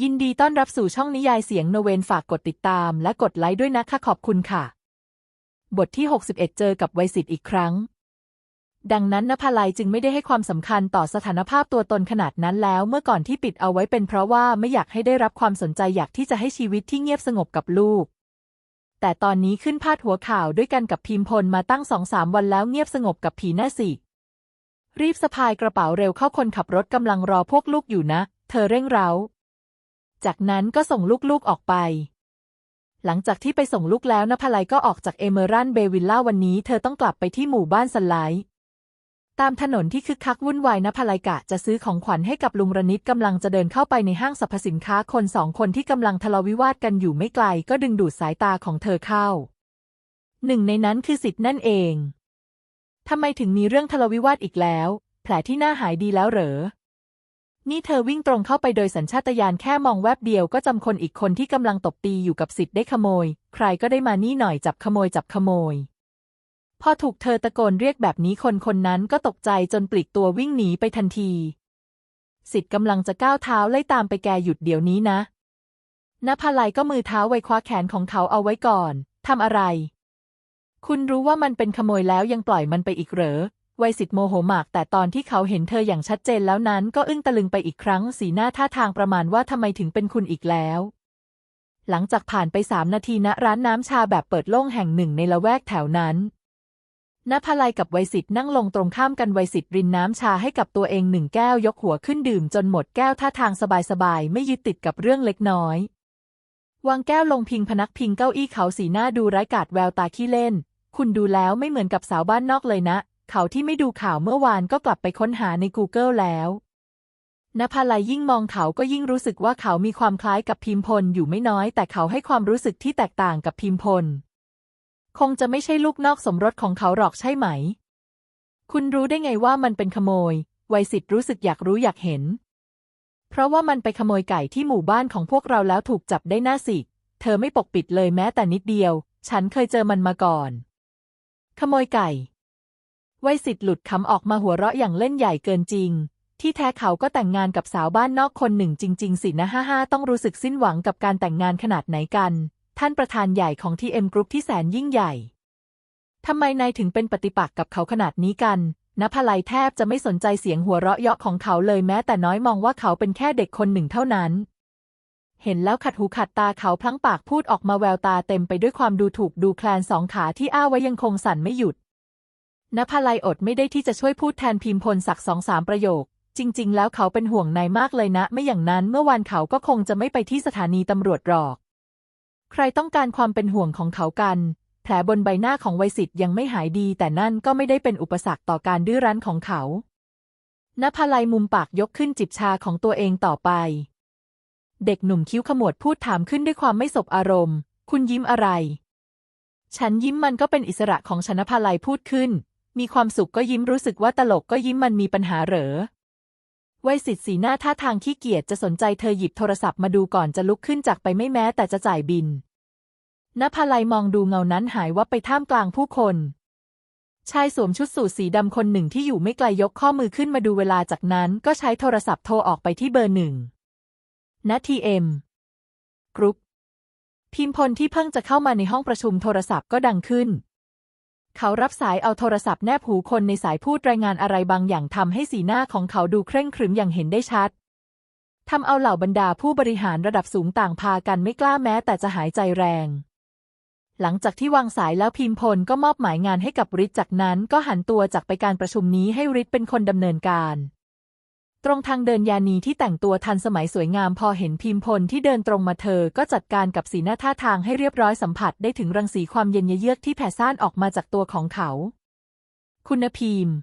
ยินดีต้อนรับสู่ช่องนิยายเสียงโนเวนฝากกดติดตามและกดไลค์ด้วยนะคะขอบคุณค่ะ บทที่ 61 เจอกับไวยสิทธิ์อีกครั้ง ดังนั้นนภาลัยจึงไม่ได้ให้ความสำคัญต่อสถานภาพตัวตนขนาดนั้นแล้วเมื่อก่อนที่ปิดเอาไว้เป็นเพราะว่าไม่อยากให้ได้รับความสนใจอยากที่จะให้ชีวิตที่เงียบสงบกับลูก แต่ตอนนี้ขึ้นพาดหัวข่าวด้วยกันกับพิมพลมาตั้งสองสามวันแล้วเงียบสงบกับผีหน้าสิรีบสะพายกระเป๋าเร็วเข้าคนขับรถกำลังรอพวกลูกอยู่นะ เธอเร่งเร้า จากนั้นก็ส่งลูกๆออกไป หลังจากที่ไปส่งลูกแล้วนภลัยก็ออกจากเอเมอรันเบวิลล่าวันนี้เธอต้องกลับไปที่หมู่บ้านสไลด์ตามถนนที่คึกคักวุ่นวายนภลัยกะจะซื้อของขวัญให้กับลุงรณิตกำลังจะเดินเข้าไปในห้างสรรพสินค้าคนสองคนที่กำลังทะเลาะวิวาทกันอยู่ไม่ไกลก็ดึงดูดสายตาของเธอเข้า หนึ่งในนั้นคือสิทธิ์นั่นเองทำไมถึงมีเรื่องทะเลาะวิวาทอีกแล้ว แผลที่หน้าหายดีแล้วเหรอ นี่เธอวิ่งตรงเข้าไปโดยสัญชาตญาณแค่มองแวบเดียวก็จำคนอีกคนที่กำลังตบตีอยู่กับสิทธิ์ได้ขโมย ใครก็ได้มานี่หน่อยจับขโมยจับขโมย พอถูกเธอตะโกนเรียกแบบนี้คนคนนั้นก็ตกใจจนปลีกตัววิ่งหนีไปทันทีสิทธิ์กำลังจะก้าวเท้าไล่ตามไปแกหยุดเดี๋ยวนี้นะนภาลัยก็มือเท้าไว้คว้าแขนของเขาเอาไว้ก่อน ทำอะไร คุณรู้ว่ามันเป็นขโมยแล้วยังปล่อยมันไปอีกเหรอ วัยสิทธิ์โมโหมาก แต่ตอนที่เขาเห็นเธออย่างชัดเจนแล้วนั้นก็อึ้งตะลึงไปอีกครั้ง สีหน้าท่าทางประมาณว่าทำไมถึงเป็นคุณอีกแล้ว หลังจากผ่านไปสามนาทีณร้านน้ำชาแบบเปิดโล่งแห่งหนึ่งในละแวกแถวนั้นนภาลัยกับวัยสิทธิ์นั่งลงตรงข้ามกันวัยสิทธิ์รินน้ำชาให้กับตัวเองหนึ่งแก้วยกหัวขึ้นดื่มจนหมดแก้วท่าทางสบายๆ ไม่ยึดติดกับเรื่องเล็กน้อยวางแก้วลงพิงพนักพิงเก้าอี้เขาสีหน้าดูไร้กาดแววตาขี้เล่น คุณดูแล้วไม่เหมือนกับสาวบ้านนอกเลยนะ เขาที่ไม่ดูข่าวเมื่อวานก็กลับไปค้นหาใน Google แล้วนภาลัยยิ่งมองเขาก็ยิ่งรู้สึกว่าเขามีความคล้ายกับพิมพลอยู่ไม่น้อย แต่เขาให้ความรู้สึกที่แตกต่างกับพิมพล คงจะไม่ใช่ลูกนอกสมรสของเขาหรอกใช่ไหม คุณรู้ได้ไงว่ามันเป็นขโมยวัยสิทธ์รู้สึกอยากรู้อยากเห็น เพราะว่ามันไปขโมยไก่ที่หมู่บ้านของพวกเราแล้วถูกจับได้หน้าสิ เธอไม่ปกปิดเลยแม้แต่นิดเดียว ฉันเคยเจอมันมาก่อน ขโมยไก่ วัยสิทธิ์หลุดคำออกมาหัวเราะอย่างเล่นใหญ่เกินจริง ที่แท้เขาก็แต่งงานกับสาวบ้านนอกคนหนึ่งจริง ๆ สินะฮ่าฮ่าต้องรู้สึกสิ้นหวังกับการแต่งงานขนาดไหนกัน ท่านประธานใหญ่ของทีเอ็มกรุ๊ปที่แสนยิ่งใหญ่ทำไมนายถึงเป็นปฏิปักษ์กับเขาขนาดนี้กันนภลัยแทบจะไม่สนใจเสียงหัวเราะเยาะของเขาเลยแม้แต่น้อยมองว่าเขาเป็นแค่เด็กคนหนึ่งเท่านั้น เห็นแล้วขัดหูขัดตาเขาพลั้งปากพูดออกมาแววตาเต็มไปด้วยความดูถูกดูแคลนสองขาที่อ้าไว้ยังคงสั่นไม่หยุด นภลัยอดไม่ได้ที่จะช่วยพูดแทนพิมพลสักสองสามประโยค จริง ๆ แล้วเขาเป็นห่วงนายมากเลยนะ ไม่อย่างนั้นเมื่อวานเขาก็คงจะไม่ไปที่สถานีตำรวจหรอก ใครต้องการความเป็นห่วงของเขากัน แผลบนใบหน้าของวัยสิทธิ์ยังไม่หายดี แต่นั่นก็ไม่ได้เป็นอุปสรรคต่อการดื้อรั้นของเขานภลัยมุมปากยกขึ้นจิบชาของตัวเองต่อไป เด็กหนุ่มคิ้วขมวดพูดถามขึ้นด้วยความไม่สบอารมณ์ คุณยิ้มอะไร ฉันยิ้มมันก็เป็นอิสระของชนภลัยพูดขึ้น มีความสุขก็ยิ้มรู้สึกว่าตลกก็ยิ้มมันมีปัญหาเหรอวัยสิทธิ์สีหน้าท่าทางขี้เกียจจะสนใจเธอหยิบโทรศัพท์มาดูก่อนจะลุกขึ้นจากไปไม่แม้แต่จะจ่ายบินนภาลัยมองดูเงานั้นหายวับไปท่ามกลางผู้คน ชายสวมชุดสูทสีดำคนหนึ่งที่อยู่ไม่ไกลยกข้อมือขึ้นมาดูเวลาจากนั้นก็ใช้โทรศัพท์โทรออกไปที่เบอร์หนึ่งณทีเอ็มกรุ๊ปพิมพลที่เพิ่งจะเข้ามาในห้องประชุมโทรศัพท์ก็ดังขึ้น เขารับสายเอาโทรศัพท์แนบหูคนในสายพูดรายงานอะไรบางอย่างทำให้สีหน้าของเขาดูเคร่งครึมอย่างเห็นได้ชัดทำเอาเหล่าบรรดาผู้บริหารระดับสูงต่างพากันไม่กล้าแม้แต่จะหายใจแรง หลังจากที่วางสายแล้วพิมพลก็มอบหมายงานให้กับริทจากนั้นก็หันตัวจากไปการประชุมนี้ให้ริทเป็นคนดำเนินการ ตรงทางเดินยานีที่แต่งตัวทันสมัยสวยงามพอเห็นพิมพลที่เดินตรงมาเธอ ก็จัดการกับสีหน้าท่าทางให้เรียบร้อยสัมผัสได้ถึงรังสีความเย็นเยือกที่แผ่ซ่านออกมาจากตัวของเขา คุณพิมพ์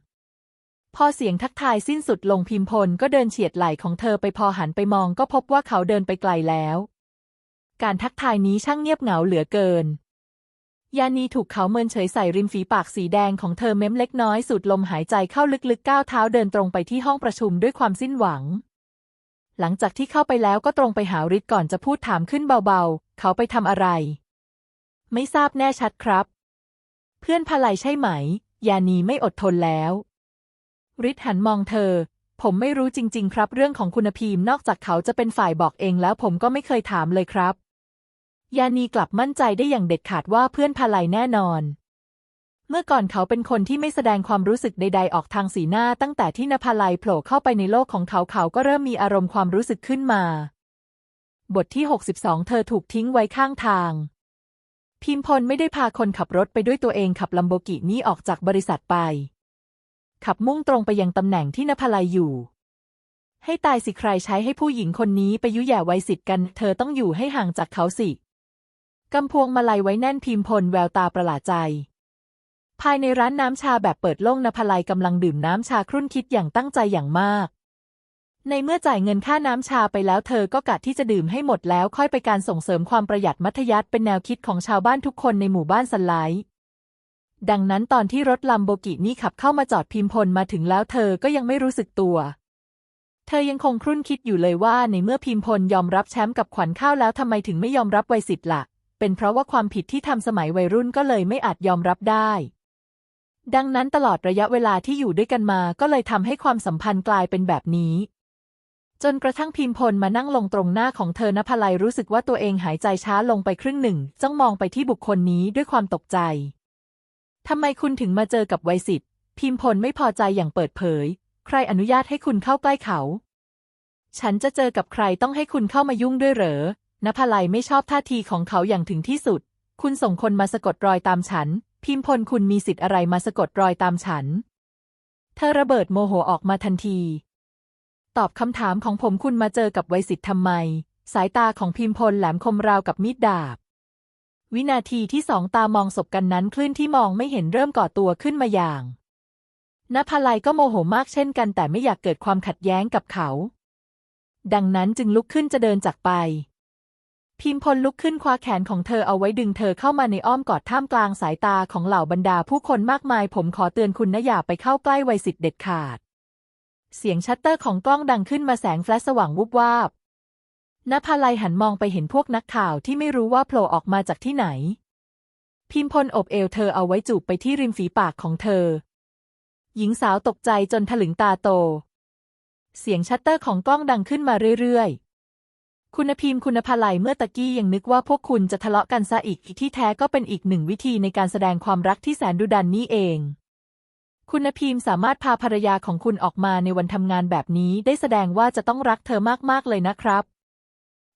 พอเสียงทักทายสิ้นสุดลงพิมพลก็เดินเฉียดไหล่ของเธอไปพอหันไปมองก็พบว่าเขาเดินไปไกลแล้ว การทักทายนี้ช่างเงียบเหงาเหลือเกิน ยานีถูกเขาเมินเฉยใส่ริมฝีปากสีแดงของเธอเม้มเล็กน้อยสูดลมหายใจเข้าลึกๆก้าวเท้าเดินตรงไปที่ห้องประชุมด้วยความสิ้นหวัง หลังจากที่เข้าไปแล้วก็ตรงไปหาริทก่อนจะพูดถามขึ้นเบาๆ เขาไปทำอะไร ไม่ทราบแน่ชัดครับ เพื่อนพลัยใช่ไหม ยานีไม่อดทนแล้วริทหันมองเธอ ผมไม่รู้จริง ๆ ครับ เรื่องของคุณพีมนอกจากเขาจะเป็นฝ่ายบอกเองแล้วผมก็ไม่เคยถามเลยครับ ยานีกลับมั่นใจได้อย่างเด็ดขาดว่าเพื่อนพาไลแน่นอน เมื่อก่อนเขาเป็นคนที่ไม่แสดงความรู้สึกใด ๆ ออกทางสีหน้าตั้งแต่ที่นภาลัยโผล่เข้าไปในโลกของเขาเขาก็เริ่มมีอารมณ์ความรู้สึกขึ้นมา บทที่ 62 เธอถูกทิ้งไว้ข้างทาง พิมพลไม่ได้พาคนขับรถไปด้วยตัวเองขับลัมโบกินี่ออกจากบริษัทไป ขับมุ่งตรงไปยังตำแหน่งที่นภาลัยอยู่ให้ตายสิใครใช้ให้ผู้หญิงคนนี้ไปยุแย่ไวสิทธิ์กัน เธอต้องอยู่ให้ห่างจากเขาสิ กำพวงมาลัยไว้แน่นพิมพลแววตาประหลาดใจ ภายในร้านน้ำชาแบบเปิดโล่งนภลัยกำลังดื่มน้ำชาครุ่นคิดอย่างตั้งใจอย่างมาก ในเมื่อจ่ายเงินค่าน้ำชาไปแล้วเธอก็กะที่จะดื่มให้หมดแล้วค่อยไปการส่งเสริมความประหยัดมัธยัติเป็นแนวคิดของชาวบ้านทุกคนในหมู่บ้านสไลด์ดังนั้นตอนที่รถลัมโบกินี่ขับเข้ามาจอดพิมพลมาถึงแล้วเธอก็ยังไม่รู้สึกตัว เธอยังคงครุ่นคิดอยู่เลยว่าในเมื่อพิมพลยอมรับแชมป์กับขวัญข้าวแล้วทำไมถึงไม่ยอมรับไวยสิทธิ์ล่ะ เป็นเพราะว่าความผิดที่ทำสมัยวัยรุ่นก็เลยไม่อาจยอมรับได้ ดังนั้นตลอดระยะเวลาที่อยู่ด้วยกันมาก็เลยทำให้ความสัมพันธ์กลายเป็นแบบนี้ จนกระทั่งพิมพลมานั่งลงตรงหน้าของเธอนภลัยรู้สึกว่าตัวเองหายใจช้าลงไปครึ่งหนึ่งจ้องมองไปที่บุคคลนี้ด้วยความตกใจทำไมคุณถึงมาเจอกับไวยสิทธิ์พิมพลไม่พอใจอย่างเปิดเผย ใครอนุญาตให้คุณเข้าใกล้เขา ฉันจะเจอกับใครต้องให้คุณเข้ามายุ่งด้วยเหรอ นภลัยไม่ชอบท่าทีของเขาอย่างถึงที่สุด คุณส่งคนมาสะกดรอยตามฉัน พิมพลคุณมีสิทธิ์อะไรมาสะกดรอยตามฉัน เธอระเบิดโมโหออกมาทันที ตอบคำถามของผมคุณมาเจอกับไวยสิทธิ์ทำไม สายตาของพิมพลแหลมคมราวกับมีดดาบ วินาทีที่สองตามองศพกันนั้นคลื่นที่มองไม่เห็นเริ่มก่อตัวขึ้นมาอย่างนภลัยก็โมโหมากเช่นกันแต่ไม่อยากเกิดความขัดแย้งกับเขา ดังนั้นจึงลุกขึ้นจะเดินจากไป พิมพลลุกขึ้นคว้าแขนของเธอเอาไว้ดึงเธอเข้ามาในอ้อมกอดท่ามกลางสายตาของเหล่าบรรดาผู้คนมากมาย ผมขอเตือนคุณนะอย่าไปเข้าใกล้ไวยสิทธิ์เด็ดขาด เสียงชัตเตอร์ของกล้องดังขึ้นมาแสงแฟลชสว่างวุบวาบนภาลัยหันมองไปเห็นพวกนักข่าวที่ไม่รู้ว่าโผล่ออกมาจากที่ไหน พิมพลอบเอวเธอเอาไว้จูบไปที่ริมฝีปากของเธอ หญิงสาวตกใจจนถลึงตาโต เสียงชัตเตอร์ของกล้องดังขึ้นมาเรื่อยๆ คุณพิมพ์คุณภาลัยเมื่อตะกี้ยังนึกว่าพวกคุณจะทะเลาะกันซะอีกที่แท้ก็เป็นอีกหนึ่งวิธีในการแสดงความรักที่แสนดุดันนี่เอง คุณพิมพ์สามารถพาภรรยาของคุณออกมาในวันทำงานแบบนี้ได้แสดงว่าจะต้องรักเธอมากๆเลยนะครับ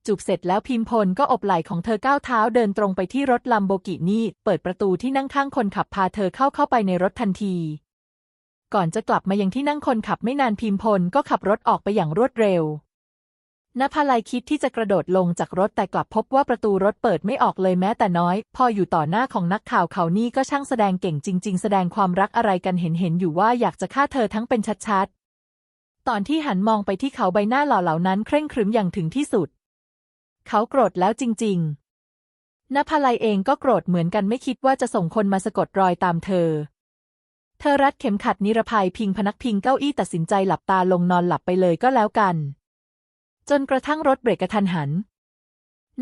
จูบเสร็จแล้วพิมพลก็อบไหล่ของเธอก้าวเท้าเดินตรงไปที่รถลัมโบกินี่เปิดประตูที่นั่งข้างคนขับพาเธอเข้าเข้าไปในรถทันที ก่อนจะกลับมายังที่นั่งคนขับไม่นานพิมพลก็ขับรถออกไปอย่างรวดเร็ว นภาลัยคิดที่จะกระโดดลงจากรถแต่กลับพบว่าประตูรถเปิดไม่ออกเลยแม้แต่น้อย พออยู่ต่อหน้าของนักข่าวเขานี่ก็ช่างแสดงเก่งจริง ๆ แสดงความรักอะไรกันเห็นเห็นอยู่ว่าอยากจะฆ่าเธอทั้งเป็นชัดๆ ตอนที่หันมองไปที่เขาใบหน้าหล่อเหล่านั้นเคร่งครึมอย่างถึงที่สุด เขาโกรธแล้วจริง ๆนภาลัยเองก็โกรธเหมือนกันไม่คิดว่าจะส่งคนมาสะกดรอยตามเธอเธอรัดเข็มขัดนิรภัยพิงพนักพิงเก้าอี้ตัดสินใจหลับตาลงนอนหลับไปเลยก็แล้วกัน จนกระทั่งรถเบรกกระทันหัน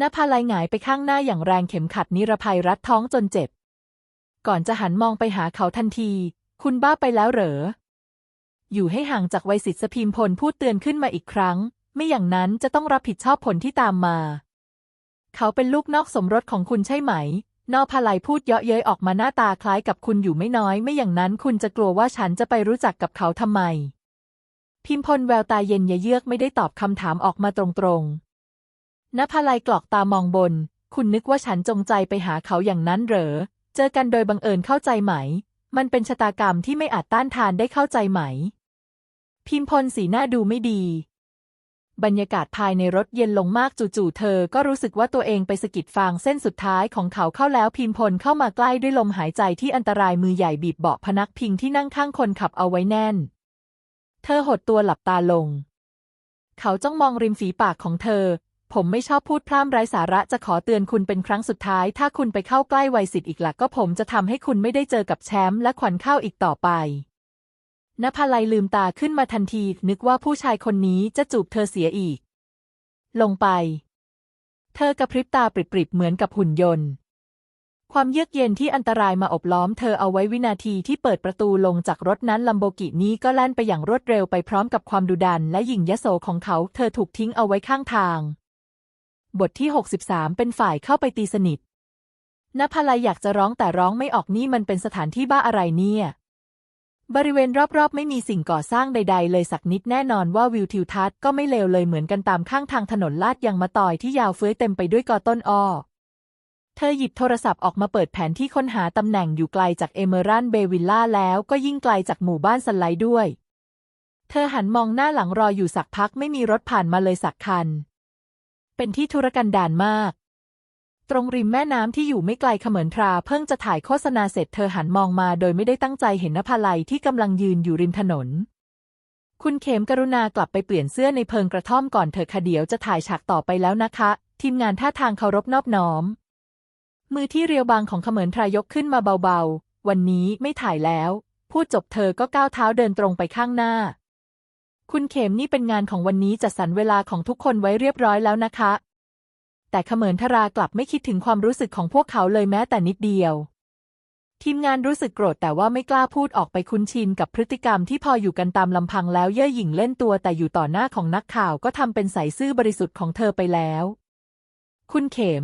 นภาลัยหงายไปข้างหน้าอย่างแรงเข็มขัดนิรภัยรัดท้องจนเจ็บ ก่อนจะหันมองไปหาเขาทันที คุณบ้าไปแล้วเหรอ อยู่ให้ห่างจากไวยสิทธิ์สพิมพลพูดเตือนขึ้นมาอีกครั้ง ไม่อย่างนั้นจะต้องรับผิดชอบผลที่ตามมา เขาเป็นลูกนอกสมรสของคุณใช่ไหม นอพาลัยพูดเยาะเย้ยออกมาหน้าตาคล้ายกับคุณอยู่ไม่น้อย ไม่อย่างนั้นคุณจะกลัวว่าฉันจะไปรู้จักกับเขาทำไม พิมพลแววตาเย็นยะเยือกไม่ได้ตอบคำถามออกมาตรงๆนภาลัยกรอกตามองบน คุณนึกว่าฉันจงใจไปหาเขาอย่างนั้นเหรอ เจอกันโดยบังเอิญเข้าใจไหม มันเป็นชะตากรรมที่ไม่อาจต้านทานได้เข้าใจไหม พิมพลสีหน้าดูไม่ดี บรรยากาศภายในรถเย็นลงมากจู่ๆเธอก็รู้สึกว่าตัวเองไปสกิดฟางเส้นสุดท้ายของเขาเข้าแล้วพิมพลเข้ามาใกล้ด้วยลมหายใจที่อันตรายมือใหญ่บีบเบาะพนักพิงที่นั่งข้างคนขับเอาไว้แน่น เธอหดตัวหลับตาลง เขาจ้องมองริมฝีปากของเธอ ผมไม่ชอบพูดพร่ำไร้สาระจะขอเตือนคุณเป็นครั้งสุดท้าย ถ้าคุณไปเข้าใกล้วัยสิทธิ์อีกหลักก็ผมจะทำให้คุณไม่ได้เจอกับแชมป์และขวัญข้าวอีกต่อไปนภาลัยลืมตาขึ้นมาทันที นึกว่าผู้ชายคนนี้จะจูบเธอเสียอีก ลงไป เธอกระพริบตาปริบๆเหมือนกับหุ่นยนต์ ความเยือกเย็นที่อันตรายมาอบล้อมเธอเอาไว้วินาทีที่เปิดประตูลงจากรถนั้นลัมโบกินี้ก็แล่นไปอย่างรวดเร็วไปพร้อมกับความดุดันและหยิ่งยโสของเขา เธอถูกทิ้งเอาไว้ข้างทาง บทที่ 63 เป็นฝ่ายเข้าไปตีสนิทนภาลัยอยากจะร้องแต่ร้องไม่ออกนี่มันเป็นสถานที่บ้าอะไรเนี่ย บริเวณรอบๆ ไม่มีสิ่งก่อสร้างใด ๆ เลยสักนิดแน่นอนว่าวิวทิวทัศน์ก็ไม่เลวเลยเหมือนกันตามข้างทางถนนลาดยางมะตอยที่ยาวเฟื้อยเต็มไปด้วยกอต้นอ้อ ธอหยิบโทรศัพท์ออกมาเปิดแผนที่ค้นหาตำแหน่งอยู่ไกลจากเอเมอรันเบวิลล่าแล้วก็ยิ่งไกลจากหมู่บ้านสไลด์ด้วย เธอหันมองหน้าหลังรออยู่สักพักไม่มีรถผ่านมาเลยสักคัน เป็นที่ธุรกันดารมาก ตรงริมแม่น้ำที่อยู่ไม่ไกลเขมือนทราเพิ่งจะถ่ายโฆษณาเสร็จเธอหันมองมาโดยไม่ได้ตั้งใจเห็นนภาลัยที่กำลังยืนอยู่ริมถนน คุณเขมกรุณากลับไปเปลี่ยนเสื้อในเพิงกระท่อมก่อนเถอะค่ะเดียวจะถ่ายฉากต่อไปแล้วนะคะ ทีมงานท่าทางเคารพนอบน้อม มือที่เรียวบางของเขมือนทรายกขึ้นมาเบาๆ วันนี้ไม่ถ่ายแล้ว พูดจบเธอก็ก้าวเท้าเดินตรงไปข้างหน้า คุณเขมนี่เป็นงานของวันนี้จัดสรรเวลาของทุกคนไว้เรียบร้อยแล้วนะคะ แต่เขมือนทรากลับไม่คิดถึงความรู้สึกของพวกเขาเลยแม้แต่นิดเดียว ทีมงานรู้สึกโกรธแต่ว่าไม่กล้าพูดออกไปคุ้นชินกับพฤติกรรมที่พออยู่กันตามลำพังแล้วเย่อหยิ่งเล่นตัวแต่อยู่ต่อหน้าของนักข่าวก็ทำเป็นใสซื่อบริสุทธิ์ของเธอไปแล้ว คุณเขม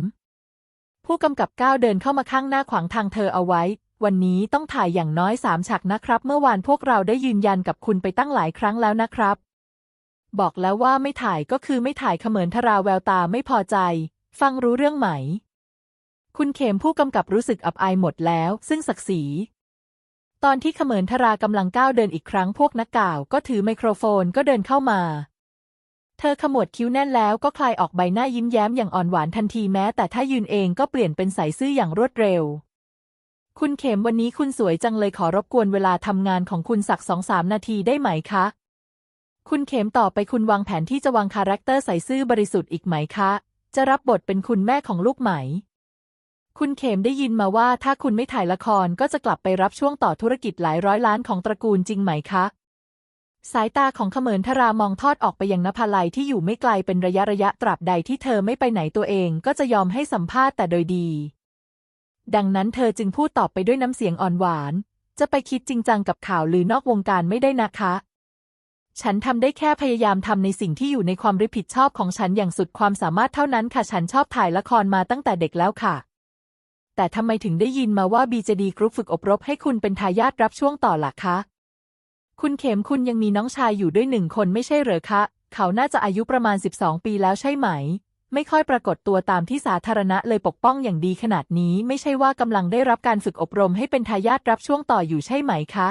ผู้กำกับก้าวเดินเข้ามาข้างหน้าขวางทางเธอเอาไว้ วันนี้ต้องถ่ายอย่างน้อยสามฉากนะครับ เมื่อวานพวกเราได้ยืนยันกับคุณไปตั้งหลายครั้งแล้วนะครับ บอกแล้วว่าไม่ถ่ายก็คือไม่ถ่ายเขมือนทราแววตาไม่พอใจ ฟังรู้เรื่องไหม คุณเขมผู้กำกับรู้สึกอับอายหมดแล้ว ซึ่งศักดิ์ศรีตอนที่เขมือนทรากำลังก้าวเดินอีกครั้งพวกนักข่าวก็ถือไมโครโฟนก็เดินเข้ามา เธอขมวดคิ้วแน่นแล้วก็คลายออกใบหน้ายิ้มแย้มอย่างอ่อนหวานทันทีแม้ แต่ถ้ายืนเองก็เปลี่ยนเป็นใสซื่ออย่างรวดเร็ว คุณเขมวันนี้คุณสวยจังเลยขอรบกวนเวลาทำงานของคุณสักสองสามนาทีได้ไหมคะ คุณเขมต่อไปคุณวางแผนที่จะวางคาแรคเตอร์ใสซื่อบริสุทธิ์อีกไหมคะ จะรับบทเป็นคุณแม่ของลูกไหม คุณเขมได้ยินมาว่าถ้าคุณไม่ถ่ายละครก็จะกลับไปรับช่วงต่อธุรกิจหลายร้อยล้านของตระกูลจริงไหมคะ สายตาของเขมินทรามองทอดออกไปยังนภาลัยที่อยู่ไม่ไกลเป็นระยะระยะตราบใดที่เธอไม่ไปไหนตัวเองก็จะยอมให้สัมภาษณ์แต่โดยดี ดังนั้นเธอจึงพูดตอบไปด้วยน้ำเสียงอ่อนหวาน จะไปคิดจริงจังกับข่าวหรือนอกวงการไม่ได้นะคะ ฉันทำได้แค่พยายามทำในสิ่งที่อยู่ในความรับผิดชอบของฉันอย่างสุดความสามารถเท่านั้นค่ะ ฉันชอบถ่ายละครมาตั้งแต่เด็กแล้วค่ะ แต่ทำไมถึงได้ยินมาว่า BJD Group ฝึกอบรมให้คุณเป็นทายาทรับช่วงต่อล่ะคะ คุณเข็มคุณยังมีน้องชายอยู่ด้วยหนึ่งคนไม่ใช่เหรอคะ เขาน่าจะอายุประมาณ 12 ปีแล้วใช่ไหม ไม่ค่อยปรากฏตัวตามที่สาธารณะเลยปกป้องอย่างดีขนาดนี้ ไม่ใช่ว่ากำลังได้รับการฝึกอบรมให้เป็นทายาทรับช่วงต่ออยู่ใช่ไหมคะ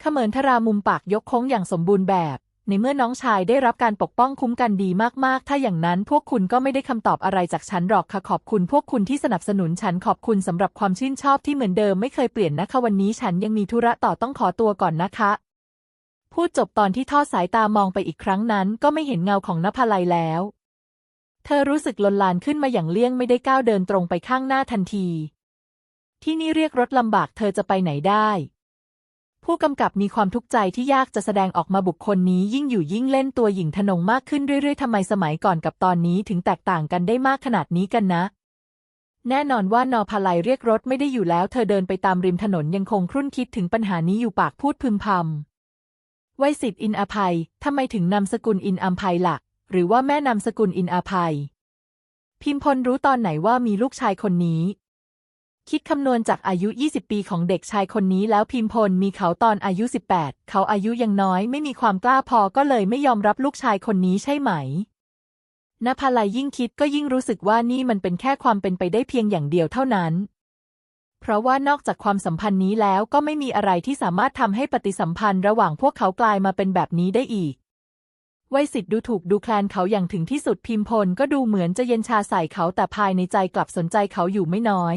เขมินทรามุมปากยกโค้งอย่างสมบูรณ์แบบ ในเมื่อน้องชายได้รับการปกป้องคุ้มกันดีมากๆ ถ้าอย่างนั้นพวกคุณก็ไม่ได้คำตอบอะไรจากฉันหรอกค่ะขอบคุณพวกคุณที่สนับสนุนฉันขอบคุณสำหรับความชื่นชอบที่เหมือนเดิมไม่เคยเปลี่ยนนะคะวันนี้ฉันยังมีธุระต่อต้องขอตัวก่อนนะคะ พูดจบตอนที่ทอดสายตามองไปอีกครั้งนั้น ก็ไม่เห็นเงาของนภาลัยแล้ว เธอรู้สึกลนลานขึ้นมาอย่างเลี่ยงไม่ได้ก้าวเดินตรงไปข้างหน้าทันที ที่นี่เรียกรถลำบากเธอจะไปไหนได้ ผู้กำกับมีความทุกข์ใจที่ยากจะแสดงออกมาบุคคลนี้ยิ่งอยู่ยิ่งเล่นตัวหญิงทนงมากขึ้นเรื่อยๆทำไมสมัยก่อนกับตอนนี้ถึงแตกต่างกันได้มากขนาดนี้กันนะ แน่นอนว่านอพาลัยเรียกรถไม่ได้อยู่แล้ว เธอเดินไปตามริมถนนยังคงครุ่นคิดถึงปัญหานี้อยู่ปากพูดพึมพำไวยสิทธิ์อินอภัยทำไมถึงนามสกุลอินอัมภัยละ่ะ หรือว่าแม่นามสกุลอินอภัย พิมพลรู้ตอนไหนว่ามีลูกชายคนนี้ คิดคำนวณจากอายุ 20 ปีของเด็กชายคนนี้แล้วพิมพลมีเขาตอนอายุ 18 เขาอายุยังน้อยไม่มีความกล้าพอก็เลยไม่ยอมรับลูกชายคนนี้ใช่ไหมนภาลัยยิ่งคิดก็ยิ่งรู้สึกว่านี่มันเป็นแค่ความเป็นไปได้เพียงอย่างเดียวเท่านั้น เพราะว่านอกจากความสัมพันธ์นี้แล้วก็ไม่มีอะไรที่สามารถทำให้ปฏิสัมพันธ์ระหว่างพวกเขากลายมาเป็นแบบนี้ได้อีกไวยสิทธิ์ดูถูกดูแคลนเขาอย่างถึงที่สุดพิมพลก็ดูเหมือนจะเย็นชาใส่เขาแต่ภายในใจกลับสนใจเขาอยู่ไม่น้อย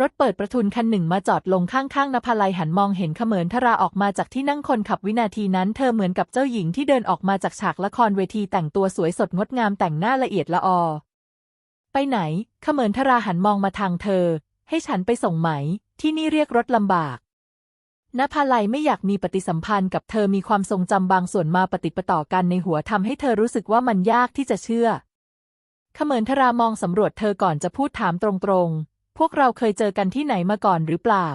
รถเปิดประทุนคันหนึ่งมาจอดลงข้างๆนภาลัยหันมองเห็นเขมินทราออกมาจากที่นั่งคนขับวินาทีนั้น เธอเหมือนกับเจ้าหญิงที่เดินออกมาจากฉากละครเวทีแต่งตัวสวยสดงดงามแต่งหน้าละเอียดละออ ไปไหน เขมินทราหันมองมาทางเธอ ให้ฉันไปส่งไหม ที่นี่เรียกรถลำบากนภาลัยไม่อยากมีปฏิสัมพันธ์กับเธอมีความทรงจำบางส่วนมาปฏิปต่อกันในหัวทำให้เธอรู้สึกว่ามันยากที่จะเชื่อ เขมินทรามองสำรวจเธอก่อนจะพูดถามตรงๆ พวกเราเคยเจอกันที่ไหนมาก่อนหรือเปล่า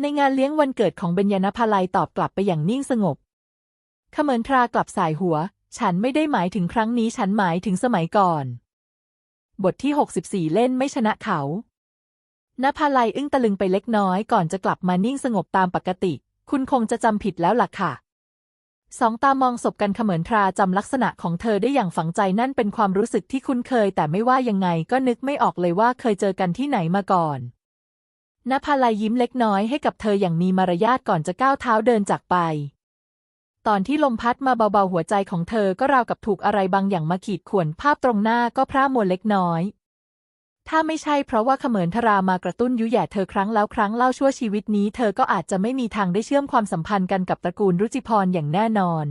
ในงานเลี้ยงวันเกิดของเบญญานภาลัยตอบกลับไปอย่างนิ่งสงบเขมินทรากลับสายหัว ฉันไม่ได้หมายถึงครั้งนี้ฉันหมายถึงสมัยก่อน บทที่ 64 เล่นไม่ชนะเขานภาลัยอึ้งตะลึงไปเล็กน้อยก่อนจะกลับมานิ่งสงบตามปกติ คุณคงจะจำผิดแล้วล่ะค่ะ สองตามองศบกันเขมินทราจำลักษณะของเธอได้อย่างฝังใจนั่นเป็นความรู้สึกที่คุ้นเคย แต่ไม่ว่ายังไงก็นึกไม่ออกเลยว่าเคยเจอกันที่ไหนมาก่อนนภาลัยยิ้มเล็กน้อยให้กับเธออย่างมีมารยาทก่อนจะก้าวเท้าเดินจากไป ตอนที่ลมพัดมาเบาๆหัวใจของเธอก็ราวกับถูกอะไรบางอย่างมาขีดข่วนภาพตรงหน้าก็พร่ามัวเล็กน้อย ถ้าไม่ใช่เพราะว่าเขมินทรามากระตุ้นยุแย่เธอครั้งแล้วครั้งเล่าชั่วชีวิตนี้ เธอก็อาจจะไม่มีทางได้เชื่อมความสัมพันธ์กันกับตระกูลรุจิพรอย่างแน่นอน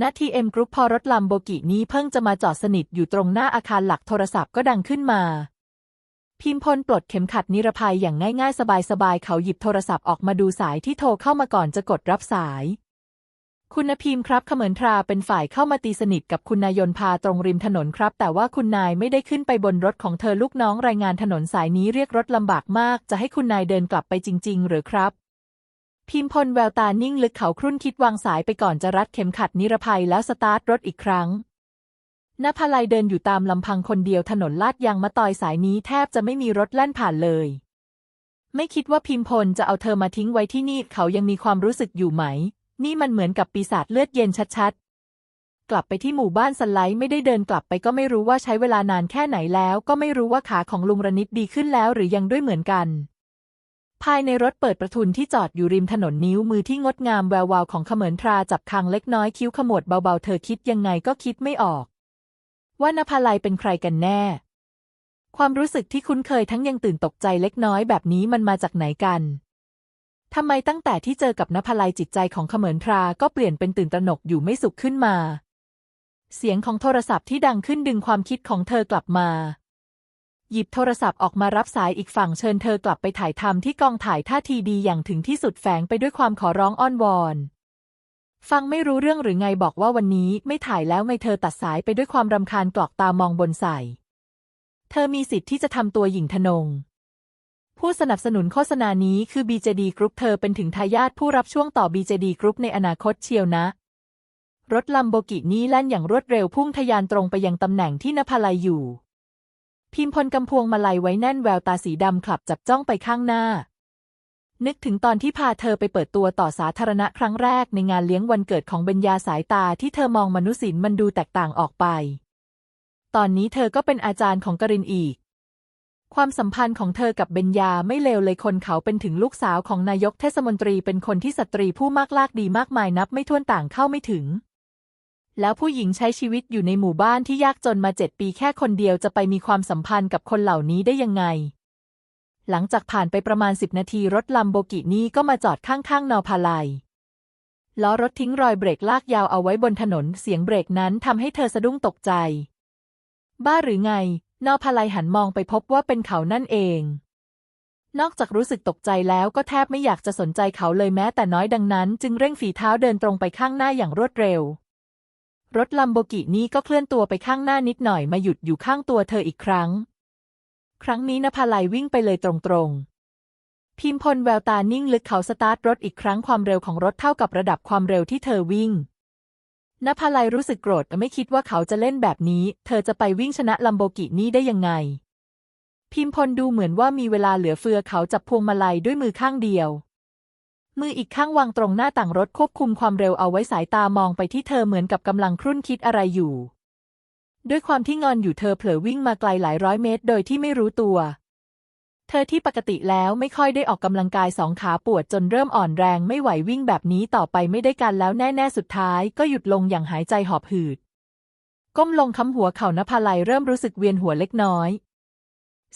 ณทีเอ็มกรุ๊ปพอรถลัมโบกินี้เพิ่งจะมาจอดสนิทอยู่ตรงหน้าอาคารหลักโทรศัพท์ก็ดังขึ้นมา พิมพลปลดเข็มขัดนิรภัยอย่างง่ายๆ สบายๆ เขาหยิบโทรศัพท์ออกมาดูสายที่โทรเข้ามาก่อนจะกดรับสาย คุณพิมพ์ครับเขมินทราเป็นฝ่ายเข้ามาตีสนิทกับคุณนายนพาตรงริมถนนครับ แต่ว่าคุณนายไม่ได้ขึ้นไปบนรถของเธอลูกน้องรายงานถนนสายนี้เรียกรถลำบากมาก จะให้คุณนายเดินกลับไปจริง ๆ หรือครับ พิมพลแววตานิ่งลึกเขาครุ่นคิดวางสายไปก่อนจะรัดเข็มขัดนิรภัยแล้วสตาร์ทรถอีกครั้งนภาลัยเดินอยู่ตามลำพังคนเดียวถนนลาดยางมะตอยสายนี้แทบจะไม่มีรถแล่นผ่านเลย ไม่คิดว่าพิมพลจะเอาเธอมาทิ้งไว้ที่นี่เขายังมีความรู้สึกอยู่ไหม นี่มันเหมือนกับปีศาจเลือดเย็นชัดๆ กลับไปที่หมู่บ้านสไลด์ไม่ได้เดินกลับไปก็ไม่รู้ว่าใช้เวลานานแค่ไหนแล้ว ก็ไม่รู้ว่าขาของลุงระนิดดีขึ้นแล้วหรือยังด้วยเหมือนกัน ภายในรถเปิดประทุนที่จอดอยู่ริมถนนนิ้วมือที่งดงามแวววาวของขมินทราจับคางเล็กน้อยคิ้วขมวดเบาๆ เธอคิดยังไงก็คิดไม่ออก ว่านภาลัยเป็นใครกันแน่ความรู้สึกที่คุ้นเคยทั้งยังตื่นตกใจเล็กน้อยแบบนี้มันมาจากไหนกัน ทำไมตั้งแต่ที่เจอกับนภลัยจิตใจของเขมินทราก็เปลี่ยนเป็นตื่นตระหนกอยู่ไม่สุขขึ้นมา เสียงของโทรศัพท์ที่ดังขึ้นดึงความคิดของเธอกลับมา หยิบโทรศัพท์ออกมารับสายอีกฝั่งเชิญเธอกลับไปถ่ายทำที่กองถ่ายท่าทีดีอย่างถึงที่สุดแฝงไปด้วยความขอร้องอ้อนวอนฟังไม่รู้เรื่องหรือไงบอกว่าวันนี้ไม่ถ่ายแล้วไงเธอตัดสายไปด้วยความรำคาญกรอกตามองบนใส่ เธอมีสิทธิ์ที่จะทำตัวหญิงทนง ผู้สนับสนุนโฆษณานี้คือ BJD Group เธอเป็นถึงทายาทผู้รับช่วงต่อ BJD Group ในอนาคตเชียวนะ รถลัมโบกินี้แล่นอย่างรวดเร็วพุ่งทะยานตรงไปยังตำแหน่งที่นภาลัยอยู่ พิมพลกำพวงมาลัยไว้แน่นแววตาสีดำคลับจับจ้องไปข้างหน้า นึกถึงตอนที่พาเธอไปเปิดตัวต่อสาธารณะครั้งแรกในงานเลี้ยงวันเกิดของเบญญาสายตาที่เธอมองมนุษินมันดูแตกต่างออกไป ตอนนี้เธอก็เป็นอาจารย์ของกรินอีก ความสัมพันธ์ของเธอกับเบญญาไม่เลวเลยคนเขาเป็นถึงลูกสาวของนายกเทศมนตรีเป็นคนที่สตรีผู้มากลากดีมากมายนับไม่ถ้วนต่างเข้าไม่ถึง แล้วผู้หญิงใช้ชีวิตอยู่ในหมู่บ้านที่ยากจนมาเจ็ดปีแค่คนเดียวจะไปมีความสัมพันธ์กับคนเหล่านี้ได้ยังไง หลังจากผ่านไปประมาณสิบนาทีรถลัมโบกินี่ก็มาจอดข้างๆนอพาลัยล้อรถทิ้งรอยเบรกลากยาวเอาไว้บนถนนเสียงเบรกนั้นทำให้เธอสะดุ้งตกใจ บ้าหรือไง นอพลัยหันมองไปพบว่าเป็นเขานั่นเอง นอกจากรู้สึกตกใจแล้วก็แทบไม่อยากจะสนใจเขาเลยแม้แต่น้อยดังนั้น จึงเร่งฝีเท้าเดินตรงไปข้างหน้าอย่างรวดเร็ว รถลัมโบกินี้ก็เคลื่อนตัวไปข้างหน้านิดหน่อยมาหยุดอยู่ข้างตัวเธออีกครั้ง ครั้งนี้นภาลัยวิ่งไปเลยตรงๆพิมพลแววตานิ่งลึกเขาสตาร์ทรถอีกครั้งความเร็วของรถเท่ากับระดับความเร็วที่เธอวิ่ง นภาลัยรู้สึกโกรธไม่คิดว่าเขาจะเล่นแบบนี้ เธอจะไปวิ่งชนะลัมโบกินี่ได้ยังไง พิมพลดูเหมือนว่ามีเวลาเหลือเฟือเขาจับพวงมาลัยด้วยมือข้างเดียว มืออีกข้างวางตรงหน้าต่างรถควบคุมความเร็วเอาไว้สายตามองไปที่เธอเหมือนกับกำลังครุ่นคิดอะไรอยู่ ด้วยความที่งอนอยู่เธอเผลอวิ่งมาไกลหลายร้อยเมตร โดยที่ไม่รู้ตัว เธอที่ปกติแล้วไม่ค่อยได้ออกกำลังกายสองขาปวดจนเริ่มอ่อนแรงไม่ไหววิ่งแบบนี้ต่อไปไม่ได้การแล้วแน่ๆสุดท้ายก็หยุดลงอย่างหายใจหอบหืด ก้มลงค้ำหัวเข่านภาลัยเริ่มรู้สึกเวียนหัวเล็กน้อย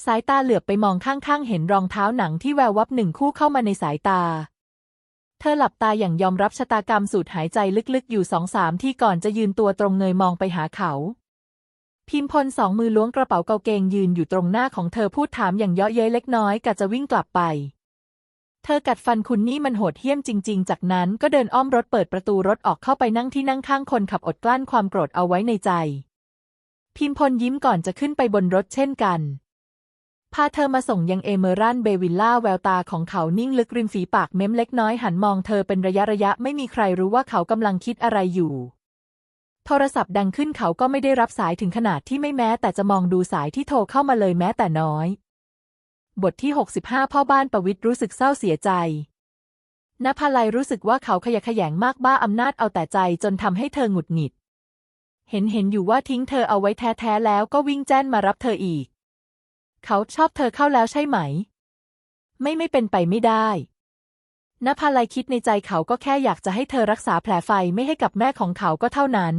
สายตาเหลือบไปมองข้างๆ เห็นรองเท้าหนังที่แวววับหนึ่งคู่เข้ามาในสายตา เธอหลับตาอย่างยอมรับชะตากรรมสูดหายใจลึกๆ อยู่สองสามที่ก่อนจะยืนตัวตรงเงยมองไปหาเขา พิมพลสองมือล้วงกระเป๋ากางเกงยืนอยู่ตรงหน้าของเธอพูดถามอย่างเยาะเย้ยเล็กน้อยกะจะวิ่งกลับไป เธอกัดฟันคุณนี่มันโหดเหี้ยมจริง ๆ จากนั้นก็เดินอ้อมรถเปิดประตูรถออกเข้าไปนั่งที่นั่งข้างคนขับอดกลั้นความโกรธเอาไว้ในใจ พิมพลยิ้มก่อนจะขึ้นไปบนรถเช่นกันพาเธอมาส่งยังเอเมอรันเบวิลล่าแววตาของเขานิ่งลึกริมฝีปากเม้มเล็กน้อยหันมองเธอเป็นระยะระยะไม่มีใครรู้ว่าเขากำลังคิดอะไรอยู่ โทรศัพท์ดังขึ้นเขาก็ไม่ได้รับสายถึงขนาดที่ไม่แม้แต่จะมองดูสายที่โทรเข้ามาเลยแม้แต่น้อย บทที่ 65 พ่อบ้านประวิตรรู้สึกเศร้าเสียใจนภาลัยรู้สึกว่าเขาขยะแขยงมากบ้าอำนาจเอาแต่ใจจนทำให้เธอหงุดหงิด เห็นเห็นอยู่ว่าทิ้งเธอเอาไว้แท้ๆแล้วก็วิ่งแจ้นมารับเธออีก เขาชอบเธอเข้าแล้วใช่ไหม ไม่ไม่เป็นไปไม่ได้ นภาลัยคิดในใจเขาก็แค่อยากจะให้เธอรักษาแผลไฟไม่ให้กับแม่ของเขาก็เท่านั้น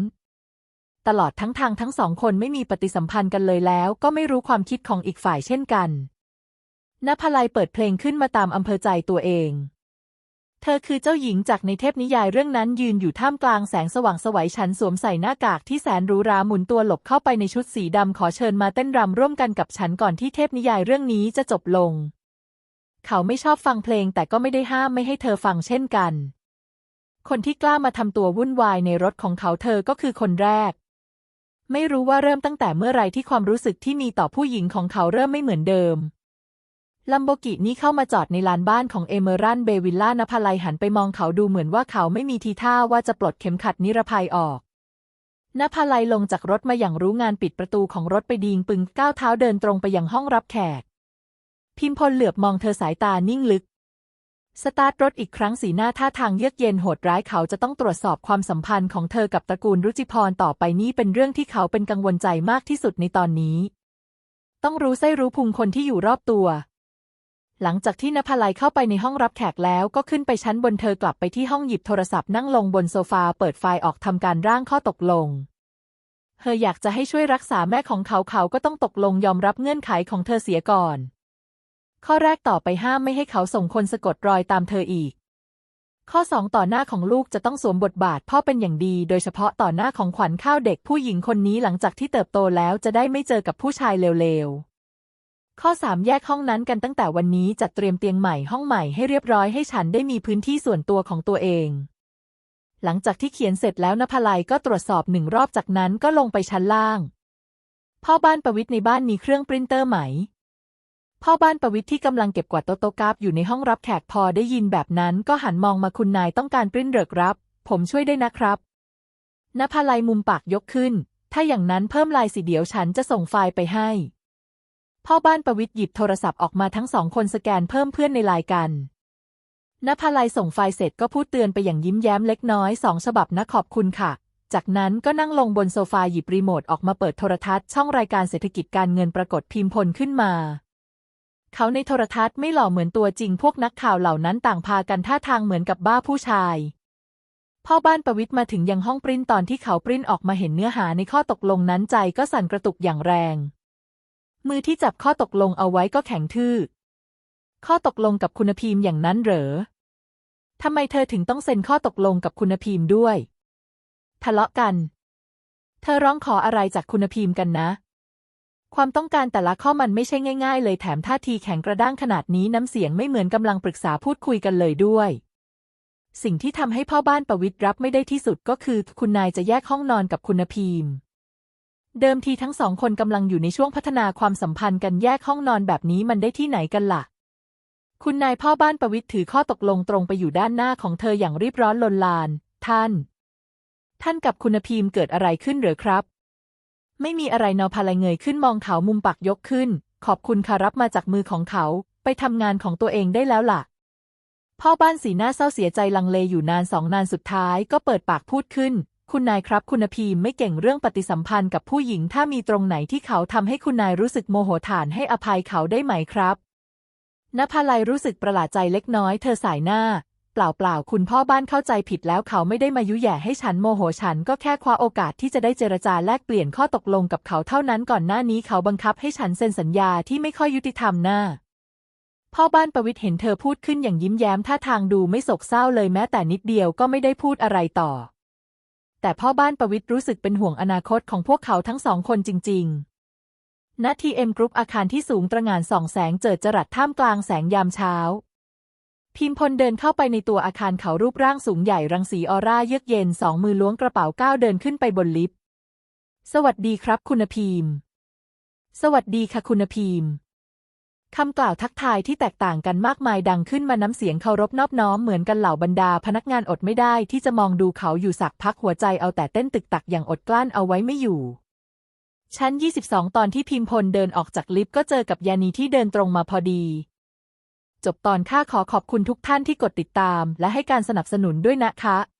ตลอดทั้งทางทั้งสองคนไม่มีปฏิสัมพันธ์กันเลยแล้ว ก็ไม่รู้ความคิดของอีกฝ่ายเช่นกันนภาลัยเปิดเพลงขึ้นมาตามอำเภอใจตัวเอง เธอคือเจ้าหญิงจากในเทพนิยายเรื่องนั้นยืนอยู่ท่ามกลางแสงสว่างสวัยฉันสวมใส่หน้ากากที่แสนหรูหราหมุนตัวหลบเข้าไปในชุดสีดำขอเชิญมาเต้นรำร่วมกันกับฉันก่อนที่เทพนิยายเรื่องนี้จะจบลง เขาไม่ชอบฟังเพลงแต่ก็ไม่ได้ห้ามไม่ให้เธอฟังเช่นกัน คนที่กล้ามาทำตัววุ่นวายในรถของเขาเธอก็คือคนแรก ไม่รู้ว่าเริ่มตั้งแต่เมื่อไรที่ความรู้สึกที่มีต่อผู้หญิงของเขาเริ่มไม่เหมือนเดิมลัมโบกินี่เข้ามาจอดในลานบ้านของเอเมอรันเบวิลล่านภาลัยหันไปมองเขาดูเหมือนว่าเขาไม่มีทีท่าว่าจะปลดเข็มขัดนิรภัยออกนภาลัยลงจากรถมาอย่างรู้งานปิดประตูของรถไปดีงปึงก้าวเท้าเดินตรงไปยังห้องรับแขก พิมพลเหลือบมองเธอสายตานิ่งลึก สตาร์ทรถอีกครั้งสีหน้าท่าทางเยือกเย็นโหดร้ายเขาจะต้องตรวจสอบความสัมพันธ์ของเธอกับตระกูลรุจิพรต่อไปนี้เป็นเรื่องที่เขาเป็นกังวลใจมากที่สุดในตอนนี้ ต้องรู้ไส้รู้พุงคนที่อยู่รอบตัว หลังจากที่นภาลัยเข้าไปในห้องรับแขกแล้วก็ขึ้นไปชั้นบนเธอกลับไปที่ห้องหยิบโทรศัพท์นั่งลงบนโซฟาเปิดไฟล์ออกทำการร่างข้อตกลงเธออยากจะให้ช่วยรักษาแม่ของเขาเขาก็ต้องตกลงยอมรับเงื่อนไขของเธอเสียก่อน ข้อแรกต่อไปห้ามไม่ให้เขาส่งคนสะกดรอยตามเธออีก ข้อสองต่อหน้าของลูกจะต้องสวมบทบาทพ่อเป็นอย่างดี โดยเฉพาะต่อหน้าของขวัญข้าวเด็กผู้หญิงคนนี้หลังจากที่เติบโตแล้วจะได้ไม่เจอกับผู้ชายเลวๆ ข้อ3แยกห้องนั้นกันตั้งแต่วันนี้จัดเตรียมเตียงใหม่ห้องใหม่ให้เรียบร้อยให้ฉันได้มีพื้นที่ส่วนตัวของตัวเอง หลังจากที่เขียนเสร็จแล้วนภาลัยก็ตรวจสอบหนึ่งรอบจากนั้นก็ลงไปชั้นล่าง พ่อบ้านประวิทย์ในบ้านมีเครื่องปรินเตอร์ไหม พ่อบ้านประวิทย์ที่กำลังเก็บกวาดโต๊ะกราฟอยู่ในห้องรับแขกพอได้ยินแบบนั้น ก็หันมองมาคุณนายต้องการปริ้นเริกรับ ผมช่วยได้นะครับนภาลัยมุมปากยกขึ้น ถ้าอย่างนั้นเพิ่มลายสีเดียวฉันจะส่งไฟล์ไปให้ พ่อบ้านประวิทย์หยิบโทรศัพท์ออกมาทั้งสองคนสแกนเพิ่มเพื่อนในลน์กันนภาลัยส่งไฟล์เสร็จก็พูดเตือนไปอย่างยิ้มแย้มเล็กน้อยสองฉบับนะขอบคุณค่ะ จากนั้นก็นั่งลงบนโซฟาหยิบรีโมทออกมาเปิดโทรทัศน์ช่องรายการเศรษฐกิจการเงินปรากฏพิมพ์พลขึ้นมา เขาในโทรทัศน์ไม่หล่อเหมือนตัวจริง พวกนักข่าวเหล่านั้นต่างพากันท่าทางเหมือนกับบ้าผู้ชาย พ่อบ้านประวิทย์มาถึงยังห้องปริ้นตอนที่เขาปริ้นออกมาเห็นเนื้อหาในข้อตกลงนั้นใจก็สั่นกระตุกอย่างแรง มือที่จับข้อตกลงเอาไว้ก็แข็งทื่อ ข้อตกลงกับคุณพิมพ์อย่างนั้นเหรอทำไมเธอถึงต้องเซ็นข้อตกลงกับคุณพิมพ์ด้วย ทะเลาะกัน เธอร้องขออะไรจากคุณพิมพ์กันนะ ความต้องการแต่ละข้อมันไม่ใช่ง่าย ๆ เลยแถมท่าทีแข็งกระด้างขนาดนี้น้ำเสียงไม่เหมือนกำลังปรึกษาพูดคุยกันเลยด้วย สิ่งที่ทำให้พ่อบ้านประวิตรรับไม่ได้ที่สุดก็คือคุณนายจะแยกห้องนอนกับคุณพิมเดิมทีทั้งสองคนกำลังอยู่ในช่วงพัฒนาความสัมพันธ์กันแยกห้องนอนแบบนี้มันได้ที่ไหนกันละ่ะ คุณนายพ่อบ้านประวิทย์ถือข้อตกลงตรงไปอยู่ด้านหน้าของเธออย่างรีบร้อนลนลาน ท่าน ท่านกับคุณพีมเกิดอะไรขึ้นหรือครับ ไม่มีอะไรนอพาลเงยขึ้นมองเขามุมปากยกขึ้น ขอบคุณค่ะรับมาจากมือของเขา ไปทำงานของตัวเองได้แล้วล่ะ พ่อบ้านสีหน้าเศร้าเสียใจลังเลอยู่นานสองนานสุดท้ายก็เปิดปากพูดขึ้น คุณนายครับคุณพีมไม่เก่งเรื่องปฏิสัมพันธ์กับผู้หญิง ถ้ามีตรงไหนที่เขาทำให้คุณนายรู้สึกโมโหฐานให้อภัยเขาได้ไหมครับนภาลัยรู้สึกประหลาดใจเล็กน้อยเธอสายหน้า เปล่าเปล่าคุณพ่อบ้านเข้าใจผิดแล้วเขาไม่ได้มายุแย่ให้ฉันโมโหฉันก็แค่คว้าโอกาสที่จะได้เจรจาแลกเปลี่ยนข้อตกลงกับเขาเท่านั้นก่อนหน้านี้เขาบังคับให้ฉันเซ็นสัญญาที่ไม่ค่อยยุติธรรมหน้าพ่อบ้านประวิทย์เห็นเธอพูดขึ้นอย่างยิ้มแย้มท่าทางดูไม่โศกเศร้าเลยแม้แต่นิดเดียวก็ไม่ได้พูดอะไรต่อ แต่พ่อบ้านประวิตรรู้สึกเป็นห่วงอนาคตของพวกเขาทั้งสองคนจริง ๆณทีเอ็มกรุ๊ปอาคารที่สูงตระหง่านส่องแสงเจิดจรัสท่ามกลางแสงยามเช้า พิมพลเดินเข้าไปในตัวอาคารเขารูปร่างสูงใหญ่รังสีออร่าเยือกเย็นสองมือล้วงกระเป๋าก้าวเดินขึ้นไปบนลิฟต์ สวัสดีครับคุณพิมสวัสดีค่ะคุณพิมคำกล่าวทักทายที่แตกต่างกันมากมายดังขึ้นมาน้ำเสียงเคารพนอบน้อมเหมือนกันเหล่าบรรดาพนักงานอดไม่ได้ที่จะมองดูเขาอยู่สักพักหัวใจเอาแต่เต้นตึกตักอย่างอดกลั้นเอาไว้ไม่อยู่ ชั้น 22 ตอนที่พิมพลเดินออกจากลิฟต์ก็เจอกับยานีที่เดินตรงมาพอดี จบตอนค่าขอขอบคุณทุกท่านที่กดติดตาม และให้การสนับสนุนด้วยนะคะ